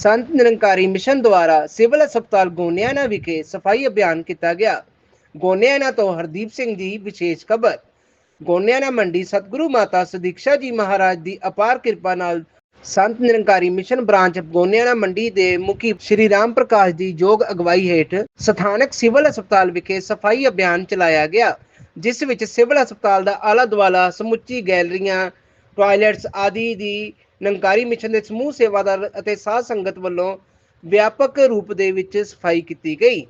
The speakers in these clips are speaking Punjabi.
ਸੰਤ ਨਿਰੰਕਾਰੀ ਮਿਸ਼ਨ ਦੁਆਰਾ ਸਿਵਲ ਹਸਪਤਾਲ ਗੋਨਿਆਣਾ ਵਿਖੇ ਸਫ਼ਾਈ ਅਭਿਆਨ ਕੀਤਾ ਗਿਆ। ਗੋਨਿਆਣਾ ਤੋਂ ਹਰਦੀਪ ਸਿੰਘ ਦੀ ਵਿਸ਼ੇਸ਼ ਖਬਰ। ਗੋਨਿਆਣਾ ਮੰਡੀ ਸਤਿਗੁਰੂ ਮਾਤਾ ਸਦੀਕਸ਼ਾ ਜੀ ਮਹਾਰਾਜ ਦੀ ਅਪਾਰ ਕਿਰਪਾ ਨਾਲ ਸੰਤ ਨਿਰੰਕਾਰੀ ਮਿਸ਼ਨ ਬ੍ਰਾਂਚ ਗੋਨਿਆਣਾ ਮੰਡੀ ਦੇ ਮੁਖੀ ਸ਼੍ਰੀ ਰਾਮ ਪ੍ਰਕਾਸ਼ ਦੀ ਯੋਗ ਅਗਵਾਈ ਹੇਠ ਸਥਾਨਕ ਸਿਵਲ ਹਸਪਤਾਲ ਵਿਖੇ ਸਫ਼ਾਈ ਅਭਿਆਨ ਚਲਾਇਆ ਗਿਆ, ਜਿਸ ਵਿੱਚ ਸਿਵਲ ਹਸਪਤਾਲ ਦਾ ਆਲਾ ਦੁਆਲਾ ਸਮੁੱਚੀ ਗੈਲਰੀਆਂ, ਟਾਇਲਟਸ ਆਦਿ ਦੀ ਨੰਕਾਰੀ ਮਿਸ਼ਨ ਦੇ ਸਮੂਹ ਸੇਵਾਦਾਰ ਅਤੇ ਸਾਧ ਸੰਗਤ ਵੱਲੋਂ ਵਿਆਪਕ ਰੂਪ ਦੇ ਵਿੱਚ ਸਫ਼ਾਈ ਕੀਤੀ ਗਈ।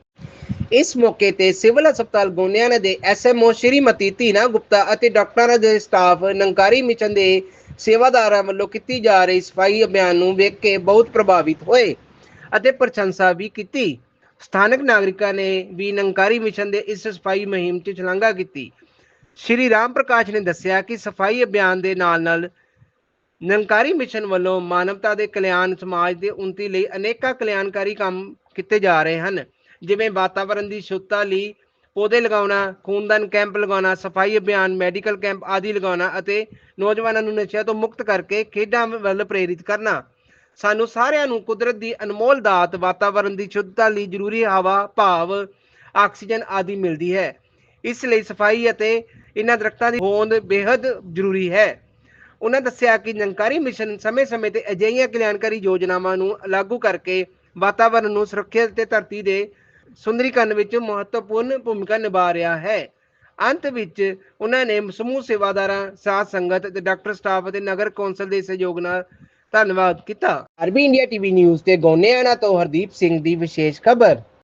ਇਸ ਮੌਕੇ ਤੇ ਸਿਵਲ ਹਸਪਤਾਲ ਗੋਨਿਆਣਾ ਦੇ ਐਸਐਮਓ ਸ਼੍ਰੀਮਤੀ ਧੀਨਾ ਗੁਪਤਾ ਅਤੇ ਡਾਕਟਰਾਂ ਦੇ ਸਟਾਫ ਨਿਰੰਕਾਰੀ ਮਿਸ਼ਨ ਦੇ ਸੇਵਾਦਾਰਾਂ ਵੱਲੋਂ ਕੀਤੀ ਜਾ ਰਹੀ ਸਫ਼ਾਈ ਅਭਿਆਨ ਨੂੰ ਵੇਖ ਕੇ ਬਹੁਤ ਪ੍ਰਭਾਵਿਤ ਹੋਏ ਅਤੇ ਪ੍ਰਸ਼ੰਸਾ ਵੀ ਕੀਤੀ। ਸਥਾਨਕ ਨਾਗਰਿਕਾਂ ਨੇ ਵੀ ਨੰਕਾਰੀ ਮਿਸ਼ਨ ਦੇ ਇਸ ਸਫ਼ਾਈ ਮੁਹਿੰਮ 'ਚ ਸ਼ਲਾਘਾ ਕੀਤੀ। ਸ਼੍ਰੀ ਰਾਮ ਪ੍ਰਕਾਸ਼ ਨੇ ਦੱਸਿਆ ਕਿ ਸਫ਼ਾਈ ਅਭਿਆਨ ਦੇ ਨਾਲ-ਨਾਲ ਨਿਰੰਕਾਰੀ ਮਿਸ਼ਨ ਵੱਲੋਂ ਮਾਨਵਤਾ ਦੇ ਕਲਿਆਣ ਸਮਾਜ ਦੇ ਉਨਤੀ ਲਈ ਅਨੇਕਾਂ ਕਲਿਆਣਕਾਰੀ ਕੰਮ ਕੀਤੇ ਜਾ ਰਹੇ ਹਨ। ਜਿਵੇਂ ਵਾਤਾਵਰਣ ਦੀ ਸ਼ੁੱਧਤਾ ਲਈ ਪੌਦੇ ਲਗਾਉਣਾ, ਖੂਨਦਾਨ ਕੈਂਪ ਲਗਾਉਣਾ, ਸਫ਼ਾਈ ਅਭਿਆਨ, ਮੈਡੀਕਲ ਕੈਂਪ ਆਦਿ ਲਗਾਉਣਾ ਅਤੇ ਨੌਜਵਾਨਾਂ ਨੂੰ ਨਸ਼ਿਆਂ ਤੋਂ ਮੁਕਤ ਕਰਕੇ ਖੇਡਾਂ ਵੱਲ ਪ੍ਰੇਰਿਤ ਕਰਨਾ। ਸਾਨੂੰ ਸਾਰਿਆਂ ਨੂੰ ਕੁਦਰਤ ਦੀ ਅਨਮੋਲ ਦਾਤ ਵਾਤਾਵਰਣ ਦੀ ਸ਼ੁੱਧਤਾ ਲਈ ਜ਼ਰੂਰੀ ਹਵਾ, ਭਾਵ, ਆਕਸੀਜਨ ਆਦਿ ਮਿਲਦੀ ਹੈ। ਇਸ ਲਈ ਸਫ਼ਾਈ ਅਤੇ ਇਹਨਾਂ ਦਰਖਤਾਂ ਦੀ ਹੋਂਦ ਬੇहद ਜ਼ਰੂਰੀ ਹੈ। ਉਹਨਾਂ ਦੱਸਿਆ ਕਿ ਨਿਰੰਕਾਰੀ ਮਿਸ਼ਨ ਸਮੇਂ-ਸਮੇਂ ਤੇ ਅਜਿਹੀਆਂ ਕਲਿਆਣਕਾਰੀ ਯੋਜਨਾਵਾਂ ਨੂੰ ਲਾਗੂ ਕਰਕੇ ਵਾਤਾਵਰਣ ਨੂੰ ਸੁਰੱਖਿਅਤ ਤੇ ਧਰਤੀ ਦੇ ਸੁੰਦਰੀਕਰਨ ਵਿੱਚ ਮਹੱਤਵਪੂਰਨ ਭੂਮਿਕਾ ਨਿਭਾ ਰਿਹਾ ਹੈ। ਅੰਤ ਵਿੱਚ ਉਹਨਾਂ ਨੇ ਸਮੂਹ ਸੇਵਾਦਾਰਾਂ, ਸਾਧ ਸੰਗਤ ਤੇ ਡਾਕਟਰ ਸਟਾਫ ਅਤੇ ਨਗਰ ਕੌਂਸਲ ਦੇ ਸਹਿਯੋਗ ਨਾਲ ਧੰਨਵਾਦ ਕੀਤਾ। ਆਰਬੀ ਇੰਡੀਆ ਟੀਵੀ ਨਿਊਜ਼ ਤੇ ਗੋਨੇਆਣਾ ਤੋਂ ਹਰਦੀਪ ਸਿੰਘ ਦੀ ਵਿਸ਼ੇਸ਼ ਖਬਰ।